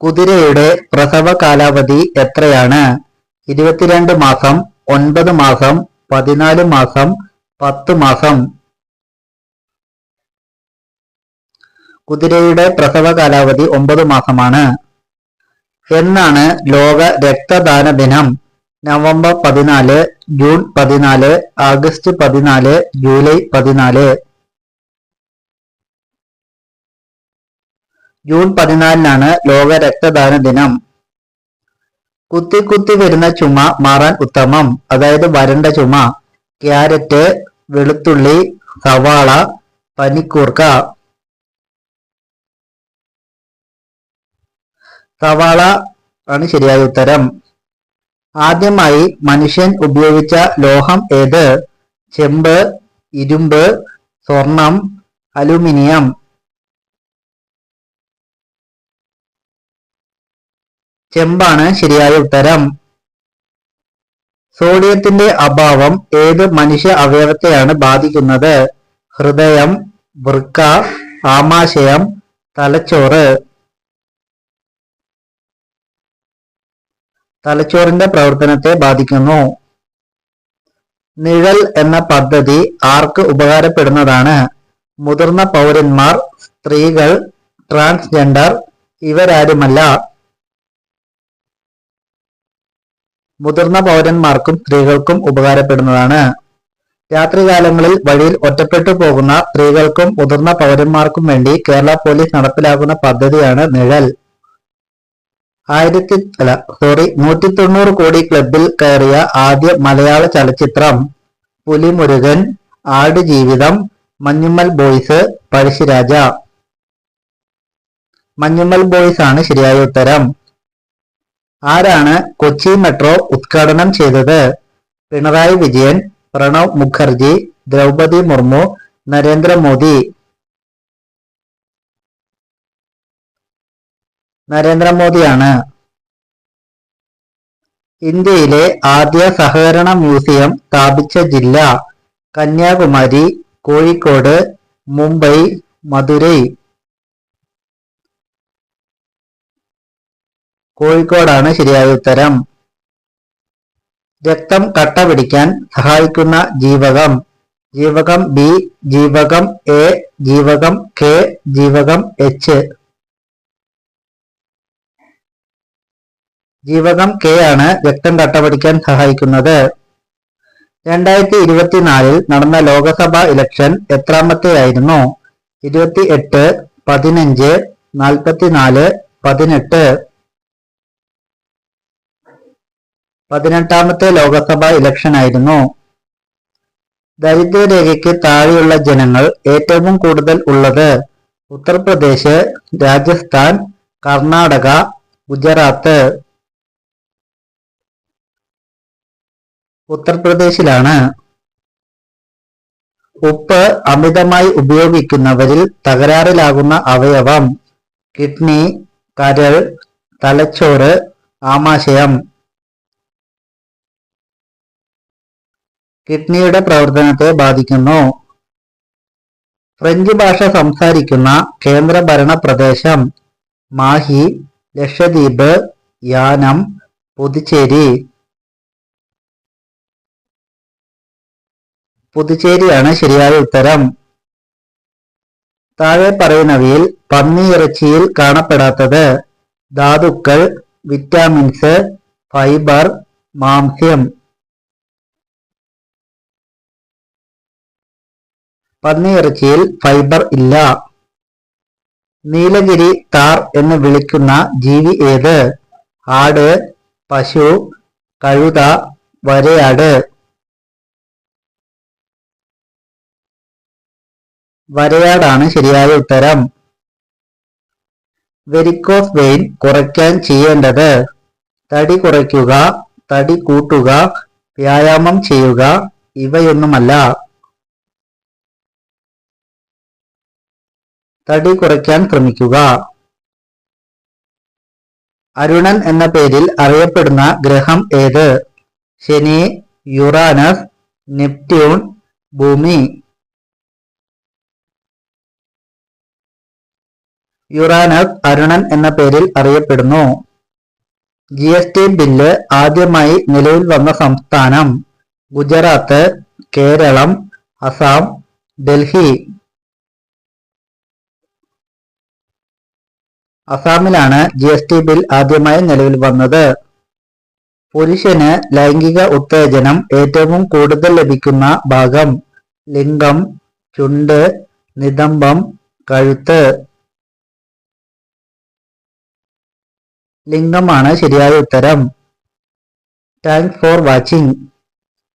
കുതിരയുടെ പ്രസവ കാലാവധി എത്രയാണ്? ഇരുപത്തിരണ്ട് മാസം ഒൻപത് മാസം പതിനാല് മാസം പത്ത് മാസം. കുതിരയുടെ പ്രസവ കാലാവധി ഒമ്പത് മാസമാണ്. എന്നാണ് ലോക രക്തദാന ദിനം. നവംബർ പതിനാല് ജൂൺ പതിനാല് ആഗസ്റ്റ് പതിനാല് ജൂലൈ പതിനാല്. ജൂൺ പതിനാലിനാണ് ലോക രക്തദാന ദിനം. കുത്തി കുത്തി വരുന്ന ചുമ മാറാൻ ഉത്തമം. അതായത് വരണ്ട ചുമ ക്യാരറ്റ് വെളുത്തുള്ളി സവാള പനിക്കൂർക്ക. സവാള ആണ് ശരിയായ ഉത്തരം. ആദ്യമായി മനുഷ്യൻ ഉപയോഗിച്ച ലോഹം ഏത്? ചെമ്പ് ഇരുമ്പ് സ്വർണം അലുമിനിയം. ചെമ്പാണ് ശരിയായ ഉത്തരം. സോഡിയത്തിന്റെ അഭാവം ഏത് മനുഷ്യ അവയവത്തെയാണ് ബാധിക്കുന്നത്? ഹൃദയം വൃക്ക ആമാശയം തലച്ചോറ്. തലച്ചോറിന്റെ പ്രവർത്തനത്തെ ബാധിക്കുന്നു. നിഴൽ എന്ന പദ്ധതി ആർക്ക് ഉപകാരപ്പെടുന്നതാണ്? മുതിർന്ന പൗരന്മാർ സ്ത്രീകൾ ട്രാൻസ്ജെൻഡർ ഇവരാരുമല്ല. മുതിർന്ന പൗരന്മാർക്കും സ്ത്രീകൾക്കും ഉപകാരപ്പെടുന്നതാണ്. രാത്രികാലങ്ങളിൽ വഴിയിൽ ഒറ്റപ്പെട്ടു പോകുന്ന സ്ത്രീകൾക്കും മുതിർന്ന പൗരന്മാർക്കും വേണ്ടി കേരള പോലീസ് നടപ്പിലാക്കുന്ന പദ്ധതിയാണ് നിഴൽ. ആയിരത്തി അല്ല സോറി നൂറ്റി തൊണ്ണൂറ് കോടി ക്ലബിൽ കയറിയ ആദ്യ മലയാള ചലച്ചിത്രം പുലിമുരുകൻ ആടുജീവിതം മഞ്ഞുമ്മൽ ബോയ്സ് പഴശ്ശിരാജ. മഞ്ഞുമ്മൽ ബോയ്സ് ആണ് ശരിയായ ഉത്തരം. ആരാണ് കൊച്ചി മെട്രോ ഉദ്ഘാടനം ചെയ്തത്? പിണറായി വിജയൻ പ്രണവ് മുഖർജി ദ്രൗപദി മുർമു നരേന്ദ്രമോദി. നരേന്ദ്രമോദിയാണ്. ഇന്ത്യയിലെ ആദ്യ സഹകരണ മ്യൂസിയം സ്ഥാപിച്ച ജില്ല കന്യാകുമാരി കോഴിക്കോട് മുംബൈ മധുരൈ. കോഴിക്കോടാണ് ശരിയായ ഉത്തരം. രക്തം കട്ട പിടിക്കാൻ സഹായിക്കുന്ന ജീവകം. ജീവകം ബി ജീവകം എ ജീവകം കെ ജീവകം എച്ച് ജീവകം കെ ആണ് രക്തം കട്ട പിടിക്കാൻ സഹായിക്കുന്നത്. രണ്ടായിരത്തി ഇരുപത്തിനാലിൽ നടന്ന ലോകസഭാ ഇലക്ഷൻ എത്രാമത്തെയായിരുന്നു? ഇരുപത്തി എട്ട് പതിനഞ്ച് നാൽപ്പത്തിനാല് പതിനെട്ട്. പതിനെട്ടാമത്തെ ലോകസഭാ ഇലക്ഷൻ ആയിരുന്നു ദരിദ്രരേഖയ്ക്ക് താഴെയുള്ള ജനങ്ങൾ ഏറ്റവും കൂടുതൽ ഉള്ളത് ഉത്തർപ്രദേശ് രാജസ്ഥാൻ കർണാടക ഗുജറാത്ത്. ഉത്തർപ്രദേശിലാണ് ഉപ്പ് അമിതമായി ഉപയോഗിക്കുന്നവരിൽ തകരാറിലാകുന്ന അവയവം കിഡ്നി കരൾ തലച്ചോറ് ആമാശയം. കിഡ്നിയുടെ പ്രവർത്തനത്തെ ബാധിക്കുന്നു. ഫ്രഞ്ച് ഭാഷ സംസാരിക്കുന്ന കേന്ദ്രഭരണ പ്രദേശം മാഹി ലക്ഷദ്വീപ് യാനം പുതുച്ചേരി. പുതുച്ചേരിയാണ് ശരിയായ ഉത്തരം. താഴെ പറയുന്നവയിൽ പന്നിയിറച്ചിയിൽ കാണപ്പെടാത്തത് ധാതുക്കൾ വിറ്റാമിൻസ് ഫൈബർ മാംസ്യം. പന്നിയിറച്ചിയിൽ ഫൈബർ ഇല്ല. നീലഗിരി താർ എന്ന് വിളിക്കുന്ന ജീവി ഏത്? ആട് പശു കഴുത വരയാട്. വരയാടാണ് ശരിയായ ഉത്തരം. വെരിക്കോസ് വെയിൻ കുറയ്ക്കാൻ ചെയ്യേണ്ടത്. തടി കുറയ്ക്കുക തടി കൂട്ടുക വ്യായാമം ചെയ്യുക ഇവയൊന്നുമല്ല. തടി കുറയ്ക്കാൻ ശ്രമിക്കുക. അരുണൻ എന്ന പേരിൽ അറിയപ്പെടുന്ന ഗ്രഹം ഏത്? ശനി യുറാനസ് നെപ്റ്റ്യൂൺ ഭൂമി. യുറാനസ് അരുണൻ എന്ന പേരിൽ അറിയപ്പെടുന്നു. ജി എസ് ടി ബില്ല് ആദ്യമായി നിലവിൽ വന്ന സംസ്ഥാനം ഗുജറാത്ത് കേരളം അസാം ഡൽഹി. അസാമിലാണ് ജി എസ് ടി ബിൽ ആദ്യമായി നിലവിൽ വന്നത്. പുരുഷന് ലൈംഗിക ഉത്തേജനം ഏറ്റവും കൂടുതൽ ലഭിക്കുന്ന ഭാഗം ലിംഗം ചുണ്ട് നിതംബം കഴുത്ത്. ലിംഗമാണ് ശരിയായ ഉത്തരം. Thanks for watching.